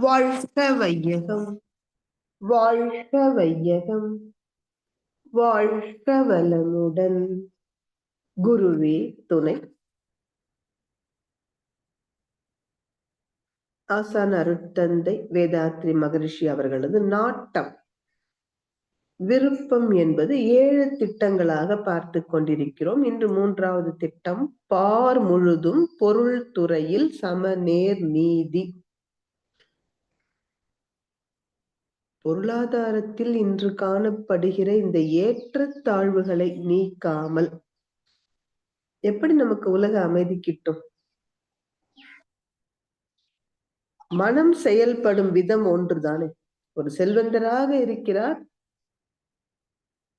வாழ்க வையகம். வாழ்க வையகம். வாழ்க வளமுடன். குருவே துணை. ஆசான் அருட்தந்தை வேதாத்ரி மகரிஷி அவர்களது நாட்டம். விருப்பம் என்பது ஏழு திட்டங்களாக பார்த்து கொண்டிருக்கிறோம். இன்று மூன்றாவது திட்டம் பார் முழுதும் பொருள் துறையில் சமநேர் நீதி. பொருளாதாரத்தில் இன்று காணப்படுகிற இந்த ஏற்றத்தாழ்வுகளை நீக்காமல் எப்படி நமக்கு உலக அமைதி கிட்டும்? மனம் செயல்படும் விதம் ஒன்றுதானே. ஒரு செல்வந்தராக இருக்கிறார்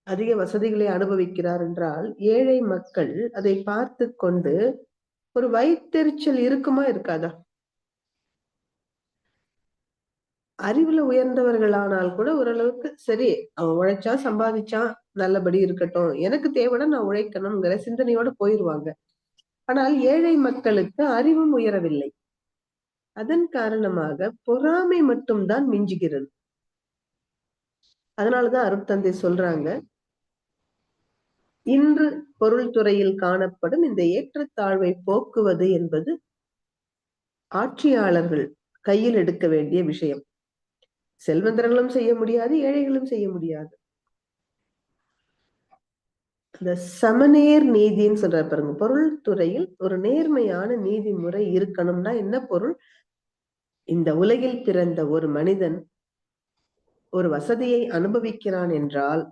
அதிக வசதிகளை அனுபவிக்கிறார் என்றால் ஏழை மக்கள் அதை பார்த்து கொண்டு ஒரு வயிற்றுச்சல் இருக்குமா இருக்காதா? அறிவுல உயர்ந்தவர்களானால் கூட ஓரளவுக்கு சரி அவன் உழைச்சா சம்பாதிச்சான் நல்லபடி இருக்கட்டும். எனக்கு தேவைன்னா நான் உழைக்கணுங்கிற சிந்தனையோட போயிருவாங்க. ஆனால் ஏழை மக்களுக்கு அறிவும் உயரவில்லை. அதன் காரணமாக பொறாமை மட்டும்தான் மிஞ்சுகிறது. அதனாலதான் அருட்தந்தை சொல்றாங்க இன்று பொருள் துறையில் காணப்படும் இந்த ஏற்றத்தாழ்வை போக்குவது என்பது ஆட்சியாளர்கள் கையில் எடுக்க வேண்டிய விஷயம். செல்வந்தர்களும் செய்ய முடியாது ஏழைகளும் செய்ய முடியாது. இந்த சமநேர் நீதின்னு சொல்ற பாருங்க. பொருள் துறையில் ஒரு நேர்மையான நீதி முறை இருக்கணும்னா என்ன பொருள்? இந்த உலகில் பிறந்த ஒரு மனிதன் ஒரு வசதியை அனுபவிக்கிறான் என்றால்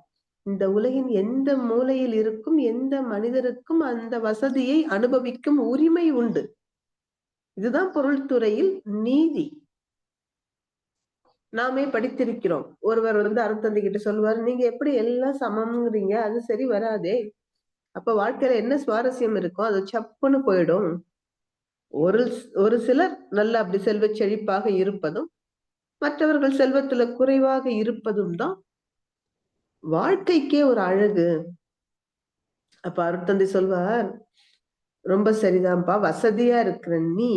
இந்த உலகின் எந்த மூலையில் இருக்கும் எந்த மனிதருக்கும் அந்த வசதியை அனுபவிக்கும் உரிமை உண்டு. இதுதான் பொருள் துறையில் நீதி. நாமே படித்திருக்கிறோம். ஒருவர் வந்து அருத்தந்தை கிட்ட சொல்லுவார் நீங்க எப்படி எல்லாம் சமம்ங்கிறீங்க? அது சரி வராதே. அப்ப வாழ்க்கையில என்ன சுவாரஸ்யம் இருக்கும் அது சப்புன்னு போயிடும். ஒரு ஒரு சிலர் நல்ல அப்படி செல்வ செழிப்பாக இருப்பதும் மற்றவர்கள் செல்வத்துல குறைவாக இருப்பதும் தான் வாழ்க்கைக்கே ஒரு அழகு. அப்ப அருத்தந்தை சொல்வார் ரொம்ப சரிதான்ப்பா வசதியா இருக்கிற நீ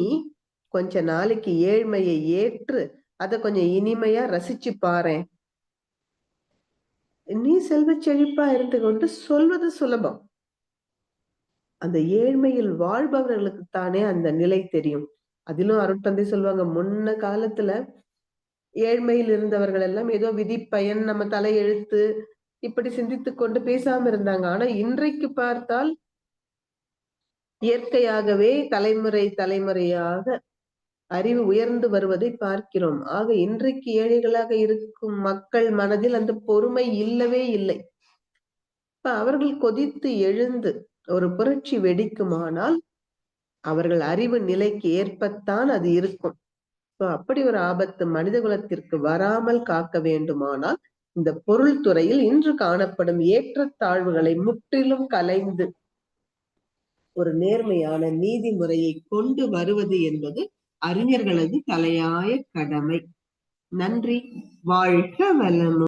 கொஞ்ச நாளைக்கு ஏழ்மையை ஏற்று அதை கொஞ்சம் இனிமையா ரசிச்சு பாரு. நீ செல்வ செழிப்பா இருந்து கொண்டு சொல்வது சுலபம். அந்த ஏழ்மையில் வாழ்பவர்களுக்கு தானே அந்த நிலை தெரியும். அதிலும் அருட்தந்தை சொல்லுவாங்க முன்ன காலத்துல ஏழ்மையில் இருந்தவர்கள் எல்லாம் ஏதோ விதி பயன் நம்ம தலையெழுத்து இப்படி சிந்தித்து கொண்டு பேசாம இருந்தாங்க. ஆனா இன்றைக்கு பார்த்தால் இயற்கையாகவே தலைமுறை தலைமுறையாக அறிவு உயர்ந்து வருவதை பார்க்கிறோம். ஆக இன்றைக்கு ஏழைகளாக இருக்கும் மக்கள் மனதில் அந்த பொறுமை இல்லவே இல்லை. இப்ப அவர்கள் கொதித்து எழுந்து ஒரு புரட்சி வெடிக்குமானால் அவர்கள் அறிவு நிலைக்கு ஏற்பத்தான் அது இருக்கும். அப்படி ஒரு ஆபத்து மனித குலத்திற்கு வராமல் காக்க வேண்டுமானால் இந்த பொருள் துறையில் இன்று காணப்படும் ஏற்றத்தாழ்வுகளை முற்றிலும் கலைந்து ஒரு நேர்மையான நீதிமுறையை கொண்டு வருவது என்பது அறிஞர்களது தலையாய கடமை. நன்றி. வாழ்க வளமுடன்.